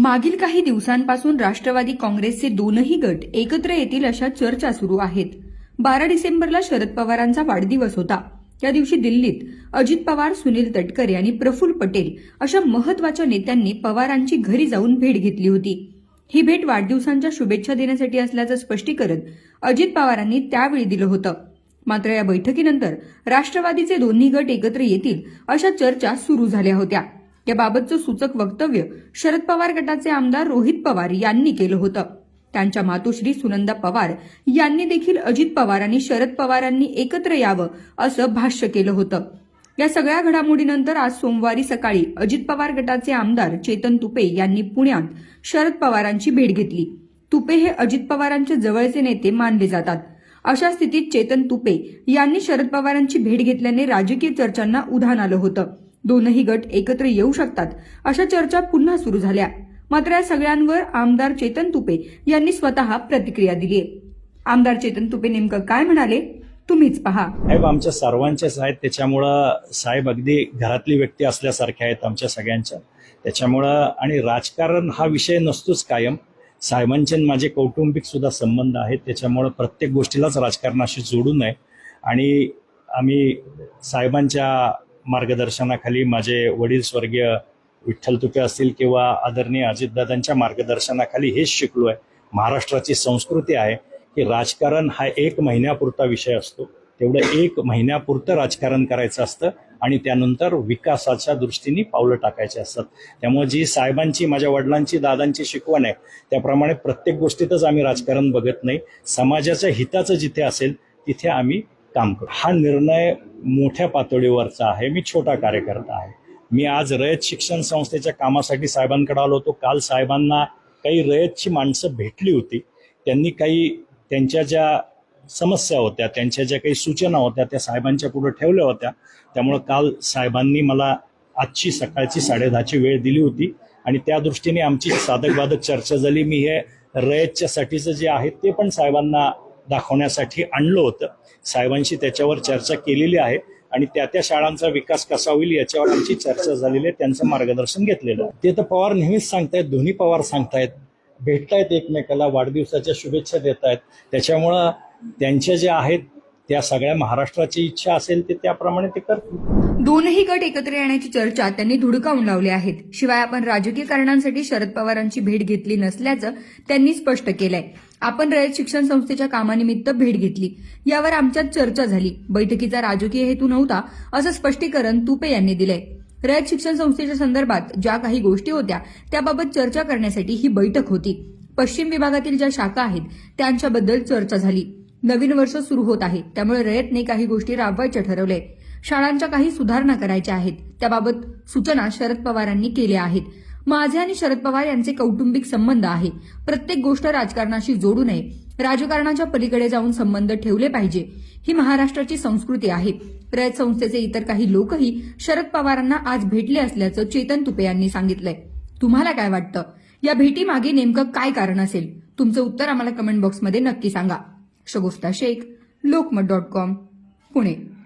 मागील काही दिवसांपासून राष्ट्रवादी काँग्रेसचे दोनही गट एकत्र येतील अशा चर्चा सुरू आहेत. बारा डिसेंबरला शरद पवारांचा वाढदिवस होता. त्या दिवशी दिल्लीत अजित पवार सुनील तटकरे आणि प्रफुल्ल पटेल अशा महत्त्वाच्या नेत्यांनी पवारांची घरी जाऊन भेट घेतली होती. ही भेट वाढदिवसांच्या शुभेच्छा देण्यासाठी असल्याचं स्पष्टीकरण अजित पवारांनी त्यावेळी दिलं होतं. मात्र या बैठकीनंतर राष्ट्रवादीचे दोन्ही गट एकत्र येतील अशा चर्चा सुरू झाल्या होत्या. याबाबतचं सूचक वक्तव्य शरद पवार गटाचे आमदार रोहित पवार यांनी केलं होतं. त्यांच्या मातोश्री सुनंदा पवार यांनी देखील अजित पवार आणि शरद पवारांनी एकत्र यावं असं भाष्य केलं होतं. या सगळ्या घडामोडीनंतर आज सोमवारी सकाळी अजित पवार गटाचे आमदार चेतन तुपे यांनी पुण्यात शरद पवारांची भेट घेतली. तुपे हे अजित पवारांचे जवळचे नेते मानले जातात. अशा स्थितीत चेतन तुपे यांनी शरद पवारांची भेट घेतल्याने राजकीय चर्चांना उधाण आलं होतं. दोनही गट एकत्र येऊ शकतात अशा चर्चा पुन्हा सुरू झाल्या. मात्र या सगळ्यांवर आमदार चेतन तुपे यांनी स्वतः प्रतिक्रिया दिली. आमदार चेतन तुपे नेमकं काय म्हणाले? तुम्हीच पहा. साहेब आमच्या सर्वांच्याच आहेत. त्याच्यामुळं साहेब अगदी घरातली व्यक्ती असल्यासारख्या आहेत आमच्या सगळ्यांच्या. त्याच्यामुळं आणि राजकारण हा विषय नसतोच कायम. साहेबांचे आणि माझे कौटुंबिक सुद्धा संबंध आहेत. त्याच्यामुळं प्रत्येक गोष्टीलाच राजकारणाशी जोडू नये. आणि आम्ही साहेबांच्या मार्गदर्शनाखाली माझे वडील स्वर्गीय विठ्ठल तुपे असतील किंवा आदरणीय अजितदादांच्या मार्गदर्शनाखाली हेच शिकलो आहे महाराष्ट्राची संस्कृती आहे की राजकारण हा एक महिन्यापुरता विषय असतो. तेवढं एक महिन्यापुरतं राजकारण करायचं असतं आणि त्यानंतर विकासाच्या दृष्टीने पावलं टाकायचे असतात. त्यामुळे जी साहेबांची माझ्या वडिलांची दादांची शिकवण आहे त्याप्रमाणे प्रत्येक गोष्टीतच आम्ही राजकारण बघत नाही. समाजाच्या हिताचं जिथे असेल तिथे आम्ही काम करू. हा निर्णय मोठ्या पातळीवरचा आहे. मी छोटा कार्यकर्ता आहे. मी आज रयत शिक्षण संस्थेच्या कामासाठी साहेबांकडे आलो होतो. काल साहेबांना काही रयतची माणसं भेटली होती. त्यांनी काही त्यांच्या ज्या समस्या होत्या त्यांच्या ज्या काही सूचना होत्या त्या साहेबांच्या पुढे ठेवल्या होत्या. त्यामुळं काल साहेबांनी मला आजची सकाळची साडेदहाची वेळ दिली होती आणि त्या दृष्टीने आमची साधक बाधक चर्चा झाली. मी हे रयतच्यासाठीचं जे आहे ते पण साहेबांना दाखवण्यासाठी आणलं होतं. साहेबांशी त्याच्यावर चर्चा केलेली आहे आणि त्या त्या शाळांचा विकास कसा होईल याच्यावर आमची चर्चा झालेली आहे. त्यांचं मार्गदर्शन घेतलेलं आहे. ते तर पवार नेहमीच सांगतायत दोन्ही पवार सांगतायत. भेटतायत एकमेकाला वाढदिवसाच्या शुभेच्छा देत आहेत त्याच्यामुळं त्यांच्या ज्या आहेत त्या सगळ्या महाराष्ट्राची इच्छा असेल ते त्याप्रमाणे ते करतील. दोनही गट एकत्र येण्याची चर्चा त्यांनी धुडकावून लावली आहेत. शिवाय आपण राजकीय कारणांसाठी शरद पवारांची भेट घेतली नसल्याचं त्यांनी स्पष्ट केलंय. आपण रयत शिक्षण संस्थेच्या कामानिमित्त भेट घेतली. यावर आमच्यात चर्चा झाली. बैठकीचा राजकीय हेतू नव्हता असं स्पष्टीकरण तुपे यांनी दिलंय. रयत शिक्षण संस्थेच्या संदर्भात ज्या काही गोष्टी होत्या त्याबाबत चर्चा करण्यासाठी ही बैठक होती. पश्चिम विभागातील ज्या शाखा आहेत त्यांच्याबद्दल चर्चा झाली. नवीन वर्ष सुरू होत आहे त्यामुळे रयतने काही गोष्टी राबवायच्या ठरवले शाळांच्या काही सुधारणा करायच्या आहेत त्याबाबत सूचना शरद पवारांनी केल्या आहेत. माझे आणि शरद पवार यांचे कौटुंबिक संबंध आहे. प्रत्येक गोष्ट राजकारणाशी जोडू नये. राजकारणाच्या पलीकडे जाऊन संबंध ठेवले पाहिजे. ही महाराष्ट्राची संस्कृती आहे. रयत संस्थेचे इतर काही लोकही शरद पवारांना आज भेटले असल्याचं चेतन तुपे यांनी सांगितलंय. तुम्हाला काय वाटतं? या भेटीमागे नेमकं काय कारण असेल? तुमचं उत्तर आम्हाला कमेंट बॉक्समध्ये नक्की सांगा. Shagufta Shaikh Lokmat dot com Pune.